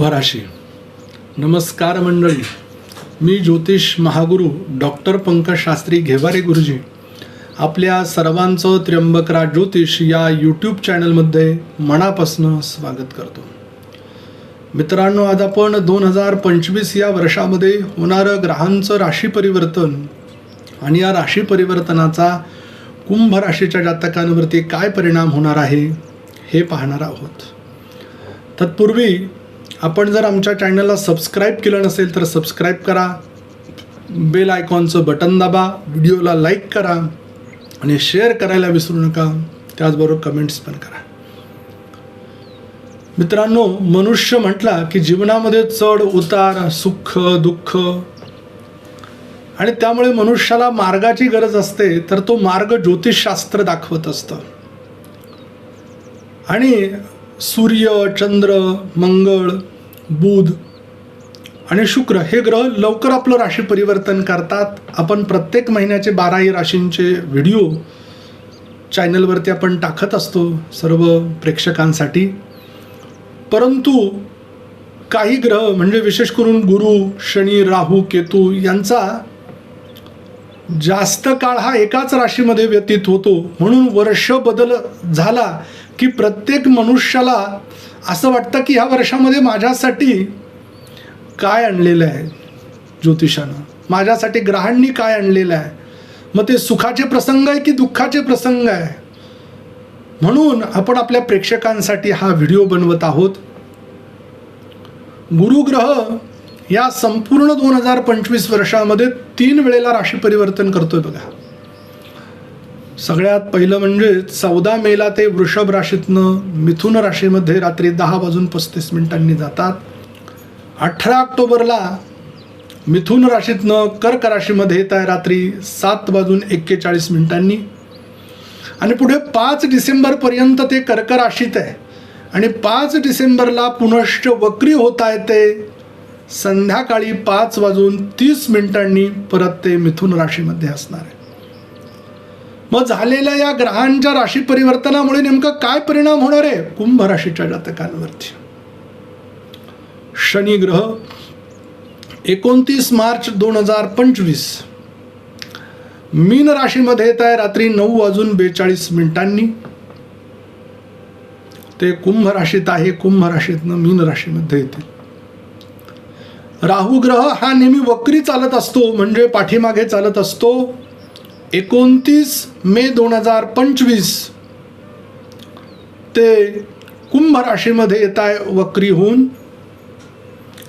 कुंभ राशी नमस्कार मंडळी. मी ज्योतिष महागुरु डॉक्टर पंकज शास्त्री घेवारे गुरुजी. आपल्या सर्वांचं त्र्यंबकरा ज्योतिष या यूट्यूब चॅनलमध्ये मनापासून स्वागत करतो. मित्रांनो आज आपण दोन हजार पंचवीस या वर्षामध्ये होणारं ग्रहांचं राशी परिवर्तन आणि या राशी परिवर्तनाचा कुंभ राशीच्या जातकांवरती काय परिणाम होणार आहे हे पाहणार आहोत. तत्पूर्वी आपण जर आमच्या चॅनलला सबस्क्राईब केलं नसेल तर सबस्क्राईब करा. बेल आयकॉनचं बटन दाबा. व्हिडिओला लाईक करा. आणि शेअर करायला विसरू नका. त्याचबरोबर कमेंट्स पण करा. मित्रांनो मनुष्य म्हटला की जीवनामध्ये चढ उतार सुख दुःख आणि त्यामुळे मनुष्याला मार्गाची गरज असते तर तो मार्ग ज्योतिषशास्त्र दाखवत असतं. आणि सूर्य चंद्र मंगळ बुध आणि शुक्र हे ग्रह लवकर आपलं राशी परिवर्तन करतात. आपण प्रत्येक महिन्याचे बाराही राशींचे व्हिडिओ चॅनलवरती आपण टाकत असतो सर्व प्रेक्षकांसाठी. परंतु काही ग्रह म्हणजे विशेष करून गुरु शनी राहू केतू यांचा जास्त काळ हा एकाच राशीमध्ये व्यतीत होतो. म्हणून वर्ष बदल झाला की प्रत्येक मनुष्याला असं वाटतं की ह्या वर्षामध्ये माझ्यासाठी काय आणलेलं आहे ज्योतिषानं? माझ्यासाठी ग्रहांनी काय आणलेलं आहे? मग ते सुखाचे प्रसंग आहे की दुःखाचे प्रसंग आहे? म्हणून आपण आपल्या प्रेक्षकांसाठी हा व्हिडिओ बनवत आहोत. गुरुग्रह या संपूर्ण दोन हजार पंचवीस वर्षामध्ये तीन वेळेला राशी परिवर्तन करतोय बघा. सगळ्यात पहिलं म्हणजे चौदा मेला ते वृषभ राशीतनं मिथुन राशीमध्ये रात्री दहा वाजून पस्तीस मिनिटांनी जातात. अठरा ऑक्टोबरला मिथुन राशीतनं कर्क राशीमध्ये येत आहे रात्री सात वाजून एक्केचाळीस मिनिटांनी. आणि पुढे पाच डिसेंबरपर्यंत ते कर्क राशीत आहे. आणि पाच डिसेंबरला पुनश्च वक्री होता येते संध्याकाळी पाच वाजून तीस मिनिटांनी परत ते मिथुन राशीमध्ये असणार आहे. मग झालेल्या या ग्रहांच्या राशी परिवर्तनामुळे नेमकं काय परिणाम होणार आहे? कुंभ राशीच्या जातकांवरती. शनी ग्रह एकोणतीस मार्च दोन हजार पंचवीस. मीन राशीमध्ये येत आहे रात्री नऊ वाजून बेचाळीस मिनिटांनी. ते कुंभ राशीत आहे कुंभ राशीतनं मीन राशीमध्ये येते राहू ग्रह हा नेहमी वक्री चालत असतो म्हणजे पाठीमागे चालत असतो. एकोणतीस मे दोन हजार पंचवीस. ते कुंभ राशीमध्ये येत आहे वक्री होऊन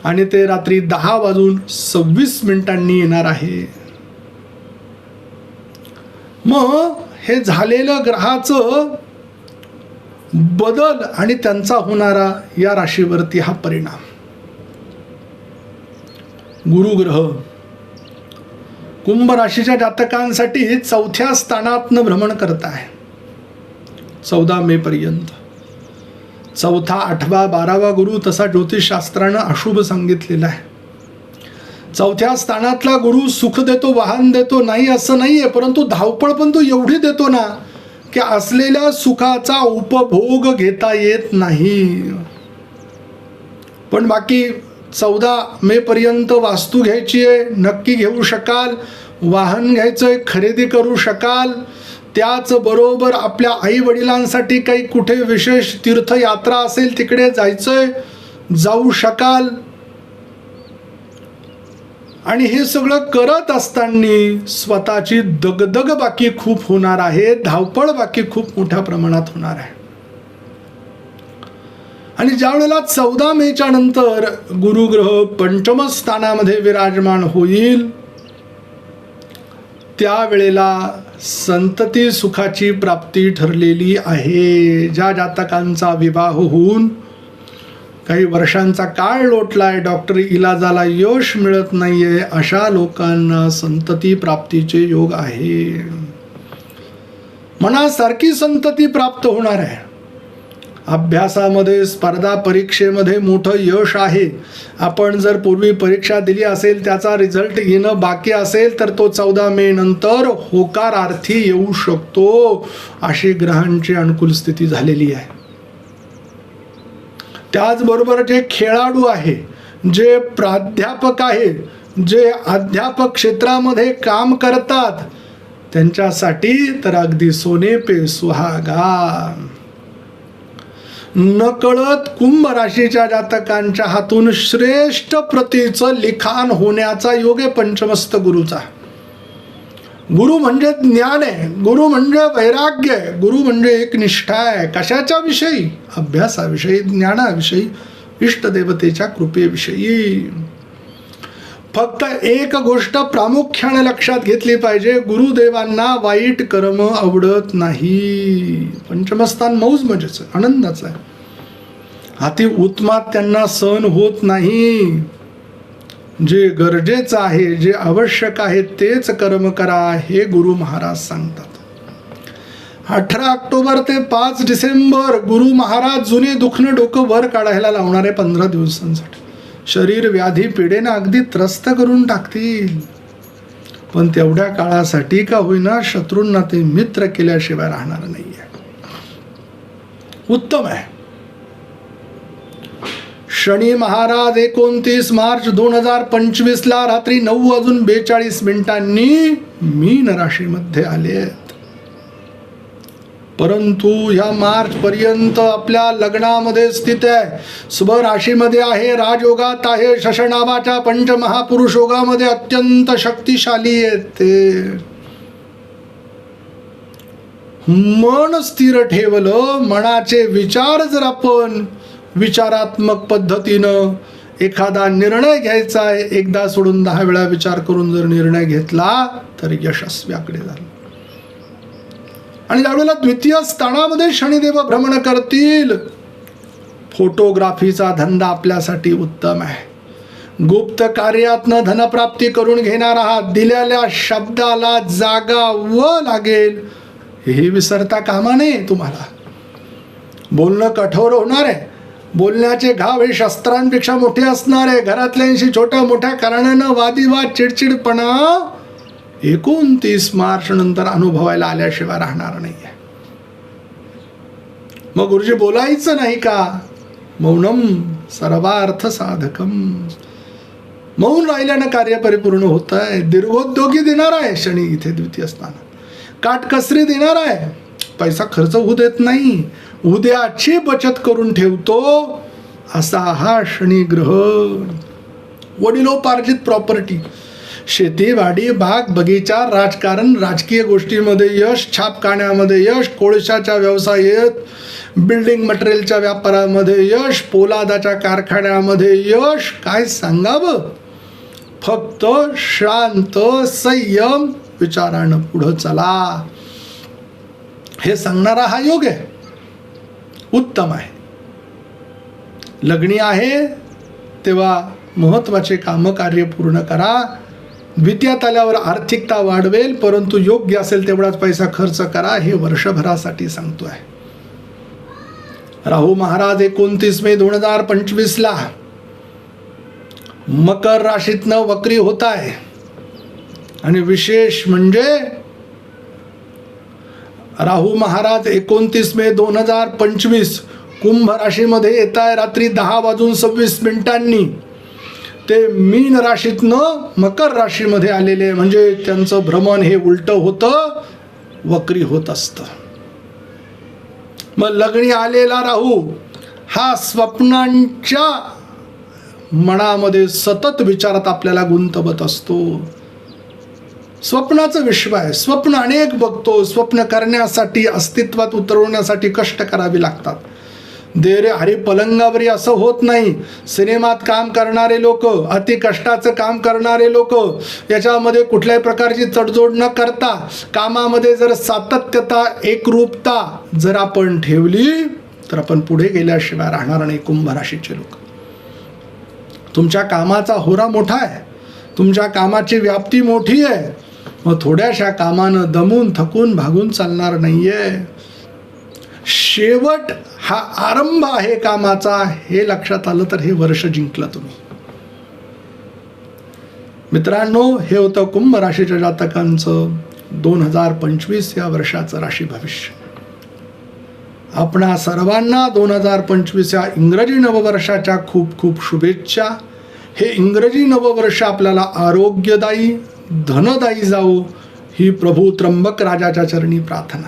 आणि ते रात्री दहा वाजून सव्वीस मिनिटांनी येणार आहे. मग हे झालेलं ग्रहाचं बदल आणि त्यांचा होणारा या राशीवरती हा परिणाम. गुरुग्रह कुंभ राशीच्या जातकांसाठी चौथ्या स्थानातनं भ्रमण करत आहे. चौदा मे पर्यंत. चौथा आठवा बारावा गुरु तसा ज्योतिषशास्त्रानं अशुभ सांगितलेला आहे. चौथ्या स्थानातला गुरु सुख देतो वाहन देतो नाही असं नाही आहे परंतु धावपळ पण तो एवढी देतो ना की असलेल्या सुखाचा उपभोग घेता येत नाही. पण बाकी चौदा मे पर्यंत वास्तू घ्यायची आहे नक्की घेऊ शकाल वाहन घ्यायचं आहे खरेदी करू शकाल. त्याचबरोबर आपल्या आई वडिलांसाठी काही कुठे विशेष तीर्थयात्रा असेल तिकडे जायचंय जाऊ शकाल. आणि हे सगळं करत असताना स्वतःची दगदग बाकी खूप होणार आहे धावपळ बाकी खूप मोठ्या प्रमाणात होणार आहे. आणि ज्या वेळेला चौदा मेच्या नंतर गुरुग्रह पंचम स्थानामध्ये विराजमान होईल त्यावेळेला संतती सुखाची प्राप्ती ठरलेली आहे. ज्या जातकांचा विवाह होऊन काही वर्षांचा काळ लोटलाय डॉक्टर इलाजाला यश मिळत नाहीये अशा लोकांना संतती प्राप्तीचे योग आहे. मनासारखी संतती प्राप्त होणार आहे. अभ्यासामध्ये स्पर्धा परीक्षेमध्ये मोठं यश आहे. आपण जर पूर्वी परीक्षा दिली असेल त्याचा रिझल्ट येणं बाकी असेल तर तो चौदा मे नंतर होकारार्थी येऊ शकतो अशी ग्रहांची अनुकूल स्थिती झालेली आहे. त्याचबरोबर जे खेळाडू आहे जे प्राध्यापक आहे जे अध्यापक क्षेत्रामध्ये काम करतात त्यांच्यासाठी तर अगदी सोने पे सुहागा. नकळत कुंभ राशीच्या जातकांच्या हातून श्रेष्ठ प्रतीचं लिखाण होण्याचा योग आहे पंचमस्त गुरुचा. गुरु म्हणजे ज्ञान आहे गुरु म्हणजे वैराग्य आहे गुरु म्हणजे एक निष्ठा आहे. कशाच्या विषयी अभ्यासाविषयी ज्ञानाविषयी इष्टदेवतेच्या कृपेविषयी. फक्त एक गोष्ट प्रामुख्याने लक्षात घेतली पाहिजे गुरुदेवांना वाईट कर्म आवडत नाही. पंचमस्थान मौज मजेच आनंदाचं आहे. हाती उत्मात त्यांना सहन होत नाही. जे गरजेचं आहे जे आवश्यक आहे तेच कर्म करा हे गुरु महाराज सांगतात. अठरा ऑक्टोबर ते पाच डिसेंबर गुरु महाराज जुने दुखणं डोकं वर काढायला लावणार आहे पंधरा दिवसांसाठी. शरीर व्याधी पिढेनं अगदी त्रस्त करून टाकतील. पण तेवढ्या काळासाठी का होईना शत्रूंना ते मित्र केल्याशिवाय राहणार नाही आहे उत्तम आहे. शनी महाराज एकोणतीस मार्च दोन हजार पंचवीस ला रात्री नऊ वाजून बेचाळीस मिनिटांनी मीन राशीमध्ये आले. आहे परंतु या मार्च पर्यंत आपल्या लग्नामध्ये स्थित आहे. शुभ राशीमध्ये आहे राजयोगात आहे शशनामाच्या पंचमहापुरुष योगामध्ये अत्यंत शक्तिशाली आहे ते मन स्थिर ठेवलं मनाचे विचार जर आपण विचारात्मक पद्धतीनं एखादा निर्णय घ्यायचा आहे एकदा सोडून दहा वेळा विचार करून जर निर्णय घेतला तर यशस्व्याकडे झालं. आणि ज्यावेळेला द्वितीय स्थानामध्ये शनिदेव भ्रमण करतील. फोटोग्राफीचा धंदा आपल्यासाठी उत्तम आहे. गुप्त कार्यातनं धनप्राप्ती करून घेणार आहात. दिलेल्या शब्दाला जागा व लागेल. हे विसरता कामा नये तुम्हाला. बोलणं कठोर होणार आहे. बोलण्याचे घाव हे शस्त्रांपेक्षा मोठे असणार आहे. घरातल्यांशी छोट्या मोठ्या कारणानं वादिवाद चिडचिडपणा एकोणतीस मार्च नंतर अनुभवायला आल्याशिवाय राहणार नाही आहे मग गुरुजी बोलायचं नाही का? मौनम सर्वार्थ साधकम मौन राहिल्यानं कार्य परिपूर्ण होत आहे दीर्घोद्योगी देणार आहे शनी इथे द्वितीय असताना काटकसरी देणार आहे. पैसा खर्च होऊ देत नाही. उद्याची बचत करून ठेवतो असा हा शनी ग्रह. वडिलोपार्जित प्रॉपर्टी शेतीवाडी बाग बगीचा राजकारण राजकीय गोष्टीमध्ये यश छापखान्यामध्ये यश कोळशाच्या व्यवसायात बिल्डिंग मटेरियलच्या व्यापारामध्ये यश पोलादाच्या कारखान्यामध्ये यश. काय सांगावं? फक्त शांत संयम विचारानं पुढं चला. हे सांगणारा हा योग आहे. उत्तम आहे. लग्नी आहे तेव्हा महत्त्वाचे कामं कार्य पूर्ण करा. द्वितीयात आल्यावर आर्थिकता वाढवेल परंतु योग्य असेल तेवढाच पैसा खर्च करा हे वर्षभरासाठी सांगतो आहे राहू महाराज एकोणतीस मे दोन हजार पंचवीस ला मकर राशीतनं वक्री होत आहे आणि विशेष म्हणजे राहू महाराज एकोणतीस मे दोन हजार पंचवीस कुंभ राशीमध्ये येत आहे रात्री दहा वाजून सव्वीस मिनिटांनी. ते मीन राशीतनं मकर राशीमध्ये आलेले म्हणजे त्यांचं भ्रमण हे उलट होतं वक्री होत असतं. मग लग्नी आलेला राहू हा स्वप्नांच्या मनामध्ये सतत विचारात आपल्याला गुंतवत असतो. स्वप्नाचं विश्व आहे. स्वप्न अनेक बघतो. स्वप्न करण्यासाठी अस्तित्वात उतरवण्यासाठी कष्ट करावे लागतात. देरे हरी पलंगावरी असं होत नाही. सिनेमात काम करणारे लोक अति कष्टाचं काम करणारे लोक याच्यामध्ये कुठल्याही प्रकारची तडजोड न करता कामामध्ये जर सातत्यता एकरूपता जर आपण ठेवली तर आपण पुढे गेल्याशिवाय राहणार नाही कुंभ राशीचे लोक. तुमच्या कामाचा होरा मोठा आहे. तुमच्या कामाची व्याप्ती मोठी आहे. मग थोड्याशा कामानं दमून थकून भागून चालणार नाहीये. शेवट हा आरंभ आहे कामाचा हे लक्षात आलं तर हे वर्ष जिंकलं तुम्ही. मित्रांनो हे होतं कुंभ राशीच्या जातकांचं दोन हजार पंचवीस या वर्षाचं राशी भविष्य. आपणा सर्वांना दोन हजार पंचवीस या इंग्रजी नववर्षाच्या खूप खूप शुभेच्छा. हे इंग्रजी नववर्ष आपल्याला आरोग्यदायी धनदायी जावो ही प्रभू त्र्यंबक राजाच्या चरणी प्रार्थना.